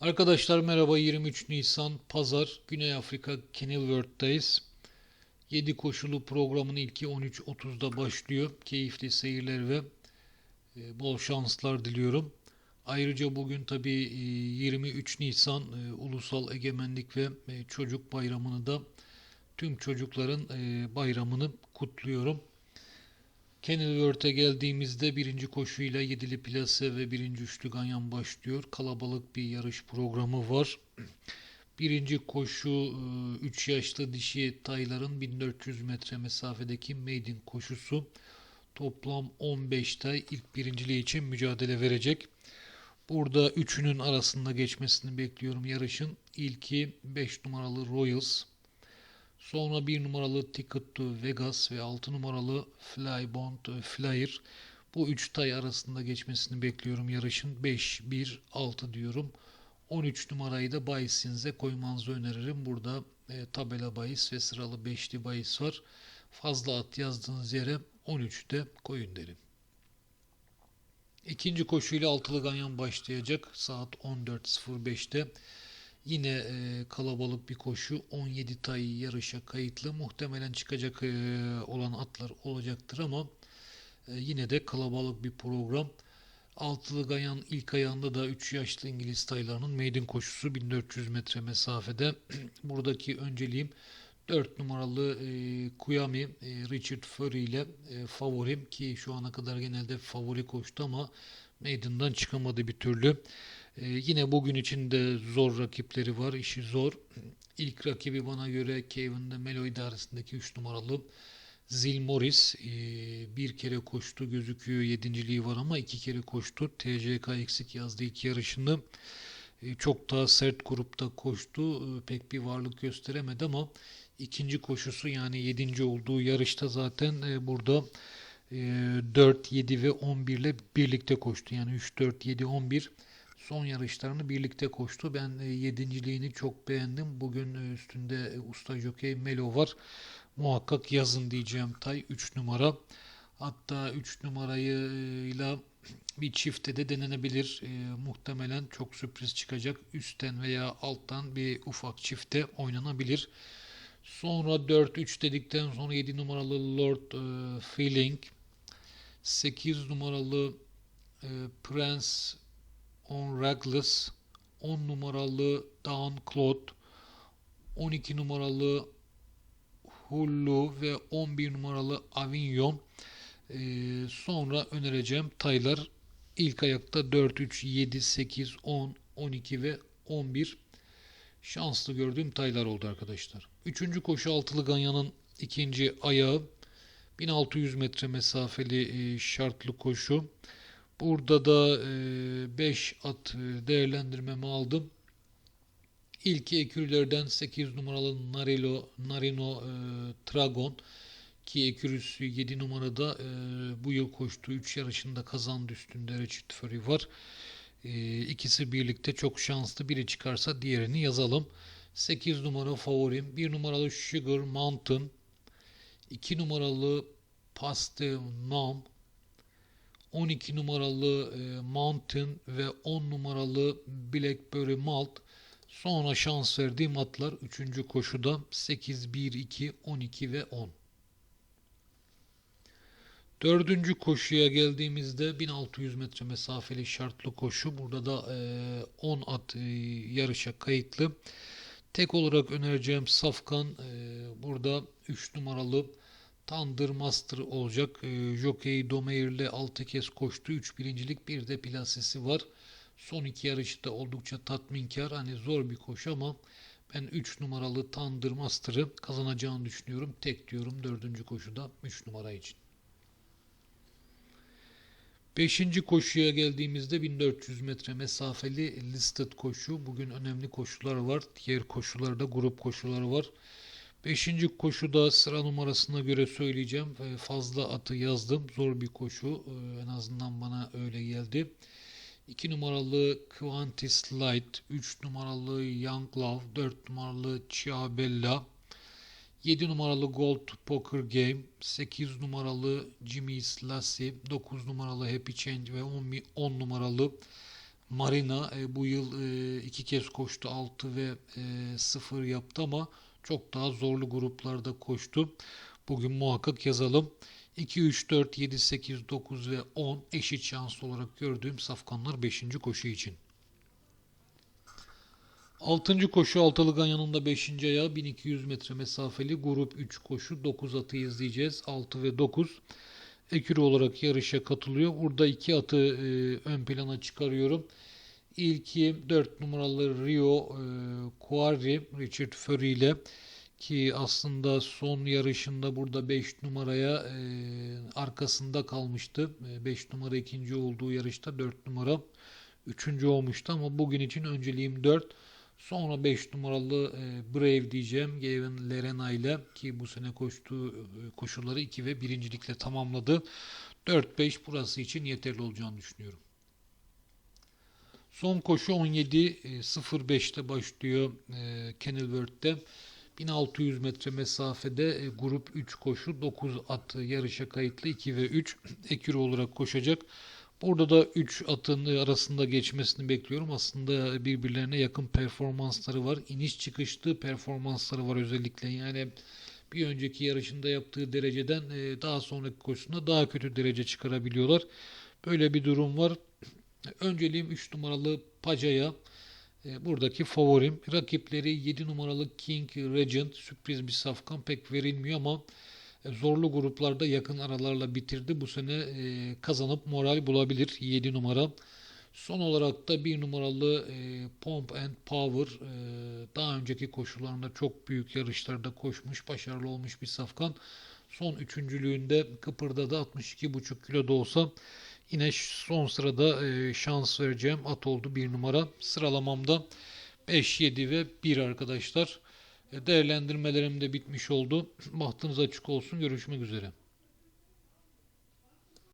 Arkadaşlar merhaba 23 Nisan Pazar Güney Afrika Kenilworth'tayız. 7 koşulu programın ilki 13.30'da başlıyor. Keyifli seyirler ve e, bol şanslar diliyorum. Ayrıca bugün tabi 23 Nisan e, Ulusal Egemenlik ve e, Çocuk Bayramı'nı da tüm çocukların e, bayramını kutluyorum. Kenilworth'e geldiğimizde birinci koşuyla yedili plase ve birinci üçlü ganyan başlıyor. Kalabalık bir yarış programı var. Birinci koşu 3 yaşlı dişi tayların 1400 metre mesafedeki maiden koşusu. Toplam 15 tay ilk birinciliği için mücadele verecek. Burada üçünün arasında geçmesini bekliyorum yarışın. İlki 5 numaralı Royals. Sonra 1 numaralı Ticket to Vegas ve 6 numaralı Flybond Flyer. Bu 3 tay arasında geçmesini bekliyorum yarışın. 5-1-6 diyorum. 13 numarayı da Bayis'inize koymanızı öneririm. Burada e, tabela bahis ve sıralı 5'li bahis var. Fazla at yazdığınız yere 13'te koyun derim. İkinci koşuyla altılı ganyan başlayacak saat 14.05'te. Yine e, kalabalık bir koşu. 17 tay yarışa kayıtlı. Muhtemelen çıkacak e, olan atlar olacaktır ama e, yine de kalabalık bir program. Altılı Gayan ilk ayağında da 3 yaşlı İngiliz taylarının maiden koşusu 1400 metre mesafede. Buradaki önceliğim 4 numaralı e, Kuyami e, Richard Furry ile e, favorim ki şu ana kadar genelde favori koştu ama maiden'dan çıkamadı bir türlü. E, yine bugün için de zor rakipleri var. işi zor. İlk rakibi bana göre Kevin de Melo idaresindeki 3 numaralı Zil Morris e, bir kere koştu gözüküyor. Yedinciliği var ama iki kere koştu. TCK eksik yazdı ilk yarışını. E, çok daha sert grupta koştu. E, pek bir varlık gösteremedi ama ikinci koşusu yani yedinci olduğu yarışta zaten e, burada e, 4, 7 ve 11 ile birlikte koştu. Yani 3, 4, 7, 11 son yarışlarını birlikte koştu. Ben e, yedinciliğini çok beğendim. Bugün e, üstünde e, usta jokey Melo var. Muhakkak yazın diyeceğim tay 3 numara. Hatta 3 numarayla bir çifte de denenebilir. E, muhtemelen çok sürpriz çıkacak. Üstten veya alttan bir ufak çifte oynanabilir. Sonra 4-3 dedikten sonra 7 numaralı Lord e, Feeling, 8 numaralı e, Prince on Reckless, 10 numaralı Down Claude, 12 numaralı Hullu ve 11 numaralı Avignon. Ee, sonra önereceğim taylar ilk ayakta 4, 3, 7, 8, 10, 12 ve 11 şanslı gördüğüm taylar oldu arkadaşlar. Üçüncü koşu altılı ganyanın ikinci ayağı 1600 metre mesafeli e, şartlı koşu. Burada da 5 e, at e, değerlendirmemi aldım. İlk ekürlerden 8 numaralı Narilo, Narino e, Tragon ki ekürüsü 7 numarada e, bu yıl koştuğu 3 yarışında kazandı üstünde Richard Fury var. E, ikisi birlikte çok şanslı. Biri çıkarsa diğerini yazalım. 8 numara favorim. 1 numaralı Sugar Mountain. 2 numaralı Paste Nom. 12 numaralı e, Mountain ve 10 numaralı Blackberry Malt. Sonra şans verdiğim atlar 3. koşuda 8, 1, 2, 12 ve 10. Dördüncü koşuya geldiğimizde 1600 metre mesafeli şartlı koşu. Burada da 10 at e, yarışa kayıtlı. Tek olarak önereceğim Safkan e, burada 3 numaralı Thunder Master olacak. E, Jockey Domeir ile 6 kez koştu. 3 birincilik bir de plasesi var. Son iki yarışta oldukça tatminkar. Hani zor bir koşu ama ben 3 numaralı Thunder Master'ı kazanacağını düşünüyorum. Tek diyorum 4. koşuda 3 numara için. 5. koşuya geldiğimizde 1400 metre mesafeli listed koşu. Bugün önemli koşular var. Diğer koşularda grup koşuları var. 5. koşuda sıra numarasına göre söyleyeceğim. Fazla atı yazdım. Zor bir koşu. Ee, en azından bana öyle geldi. 2 numaralı Quantis Light, 3 numaralı Young Love, 4 numaralı Ciabella, 7 numaralı Gold Poker Game, 8 numaralı Jimmy's Lassie, 9 numaralı Happy Change ve 10, 10 numaralı Marina e, bu yıl e, iki kez koştu 6 ve e, 0 yaptı ama çok daha zorlu gruplarda koştu. Bugün muhakkak yazalım. 2, 3, 4, 7, 8, 9 ve 10 eşit şanslı olarak gördüğüm safkanlar 5. koşu için. 6. koşu Altılı Ganyan'ın 5. ayağı 1200 metre mesafeli grup 3 koşu 9 atı izleyeceğiz. 6 ve 9 ekürü olarak yarışa katılıyor. Burada iki atı e, ön plana çıkarıyorum. İlki 4 numaralı Rio e, Quarry Richard Furry ile ki aslında son yarışında burada 5 numaraya e, arkasında kalmıştı. 5 numara ikinci olduğu yarışta 4 numara üçüncü olmuştu ama bugün için önceliğim 4. Sonra 5 numaralı e, Brave diyeceğim. Gavin Lerena ile ki bu sene koştuğu e, koşulları 2 ve birincilikle tamamladı. 4-5 burası için yeterli olacağını düşünüyorum. Son koşu 17.05'te başlıyor e, Kenilworth'te. 1600 metre mesafede e, grup 3 koşu 9 at yarışa kayıtlı 2 ve 3 ekürü olarak koşacak. Burada da 3 atın arasında geçmesini bekliyorum. Aslında birbirlerine yakın performansları var. İniş çıkışlı performansları var özellikle. Yani bir önceki yarışında yaptığı dereceden e, daha sonraki koşusunda daha kötü derece çıkarabiliyorlar. Böyle bir durum var. Önceliğim 3 numaralı Pacaya. E, buradaki favorim. Rakipleri 7 numaralı King Regent. Sürpriz bir safkan pek verilmiyor ama e, zorlu gruplarda yakın aralarla bitirdi. Bu sene e, kazanıp moral bulabilir 7 numara. Son olarak da 1 numaralı e, Pomp and Power e, daha önceki koşularında çok büyük yarışlarda koşmuş, başarılı olmuş bir safkan. Son üçüncülüğünde kıpırdadı 62,5 kilo da olsa yine son sırada e, şans vereceğim at oldu 1 numara. Sıralamamda 5, 7 ve 1 arkadaşlar. E, Değerlendirmelerim de bitmiş oldu. Bahtınız açık olsun. Görüşmek üzere.